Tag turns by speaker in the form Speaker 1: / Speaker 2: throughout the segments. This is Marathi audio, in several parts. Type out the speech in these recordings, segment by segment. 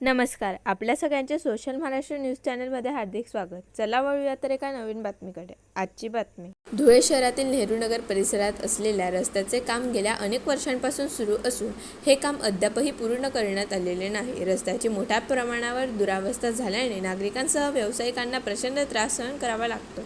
Speaker 1: नमस्कार आपल्या सगळ्यांचे सोशल महाराष्ट्र न्यूज चॅनलमध्ये हार्दिक स्वागत. चला वळूया तर एका नवीन बातमीकडे. आजची बातमी. धुळे शहरातील नेहरूनगर परिसरात असलेल्या रस्त्याचे काम गेल्या अनेक वर्षांपासून सुरू असून हे काम अद्यापही पूर्ण करण्यात आलेले नाही. रस्त्याची मोठ्या प्रमाणावर दुरावस्था झाल्याने नागरिकांसह व्यावसायिकांना प्रचंड त्रास सहन करावा लागतो.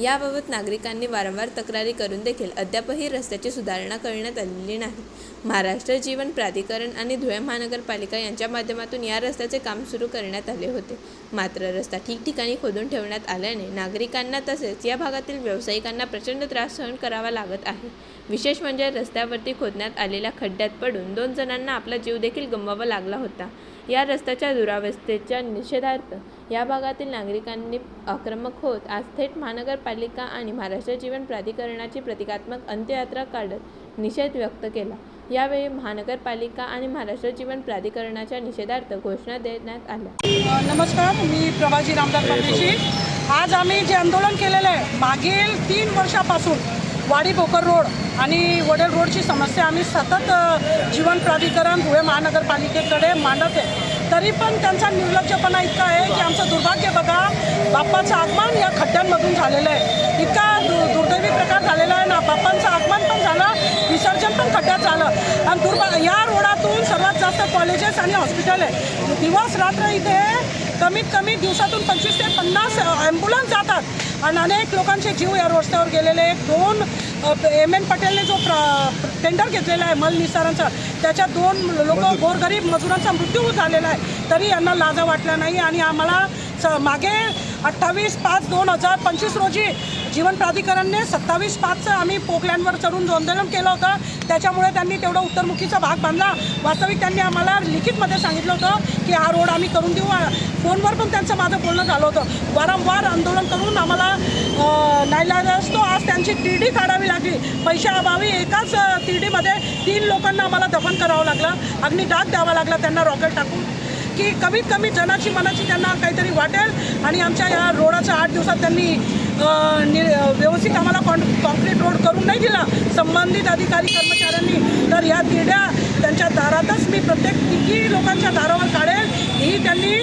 Speaker 1: याबाबत नागरिकांनी वारंवार तक्रारी करून देखील अद्यापही रस्त्याची सुधारणा करण्यात आलेली नाही. महाराष्ट्र जीवन प्राधिकरण आणि धुळे महानगरपालिका यांच्या माध्यमातून या रस्त्याचे काम सुरू करण्यात आले होते. मात्र रस्ता ठिकठिकाणी खोदून ठेवण्यात आल्याने नागरिकांना तसेच या भागातील व्यावसायिकांना प्रचंड त्रास सहन करावा लागत आहे. विशेष म्हणजे रस्त्यावरती खोदण्यात आलेल्या खड्ड्यात पडून दोन जणांना आपला जीव देखील गमवावा लागला होता. या रस्त्याच्या दुरावस्थेच्या निषेधार्थ या भागातील नागरिकांनी आक्रमक होत आज थेट महानगरपालिका आणि महाराष्ट्र जीवन प्राधिकरणाची प्रतिकात्मक अंत्ययात्रा काढत निषेध व्यक्त केला. यावेळी महानगरपालिका आणि महाराष्ट्र जीवन प्राधिकरणाच्या निषेधार्थ घोषणा देण्यात आल्या.
Speaker 2: नमस्कार मी प्रभाजी रामदास परदेशी आज आम्ही जे आंदोलन केलेलं आहे मागील तीन वर्षापासून वाडी बोकर रोड आणि वडेल रोडची समस्या. आम्ही सतत जीवन प्राधिकरण धुळे महानगरपालिकेकडे मांडत आहे. तरी पण त्यांचा निर्लक्षपणा इतका आहे की आमचं दुर्भाग्य बघा बाप्पाचं आगमन या खड्ड्यांमधून झालेलं आहे. इतका दु दुर्दैवी प्रकार झालेला आहे ना बाप्पांचं आगमन पण झालं विसर्जन पण खड्ड्यात झालं. आणि दुर्भा या रोडातून सर्वात जास्त कॉलेजेस आणि हॉस्पिटल आहे दिवस रात्र इथे कमीत कमी दिवसातून पंचवीस ते पन्नास ॲम्ब्युलन्स जातात. आणि अनेक लोकांचे जीव या रस्त्यावर गेलेले आहेत. दोन एम एन पटेलने जो प्र टेंडर घेतलेला आहे मल निसारांचा त्याच्यात दोन लोक गोरगरीब मजुरांचा मृत्यू झालेला आहे तरी यांना लाजा वाटल्या नाही आणि आम्हाला स मागे अठ्ठावीस पाच दोन हजार पंचवीस रोजी जीवन प्राधिकरणने सत्तावीस पाचचं आम्ही पोकलँडवर चढून आंदोलन केलं होतं. त्याच्यामुळे त्यांनी तेवढा उत्तरमुखीचा भाग बांधला. वास्तविक त्यांनी आम्हाला लिखितमध्ये सांगितलं होतं की हा रोड आम्ही करून देऊ. फोनवर पण त्यांचं माझं बोलणं झालं होतं. वारंवार आंदोलन करून आम्हाला नाईलाज असतो. आज त्यांची टी डी काढावी लागली. पैशाअभावी एकाच टी डीमध्ये तीन लोकांना आम्हाला दफन करावं लागलं. अग्निडाग द्यावा लागला त्यांना रॉकेट टाकून. की कमीत कमी जनाची मनाची त्यांना काहीतरी वाटेल आणि आमच्या या रोडाचा आठ दिवसात त्यांनी नि व्यवस्थित आम्हाला कॉन कॉन्क्रीट रोड करून नाही दिला. संबंधित अधिकारी कर्मचाऱ्यांनी. तर या तिड्या त्यांच्या दारातच मी प्रत्येक तिघी लोकांच्या दारावर काढेल. ही त्यांनी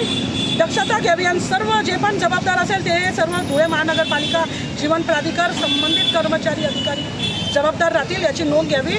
Speaker 2: दक्षता घ्यावी आणि सर्व जे पण जबाबदार असेल ते सर्व धुळे महानगरपालिका जीवन प्राधिकार संबंधित कर्मचारी अधिकारी जबाबदार राहतील याची नोंद घ्यावी.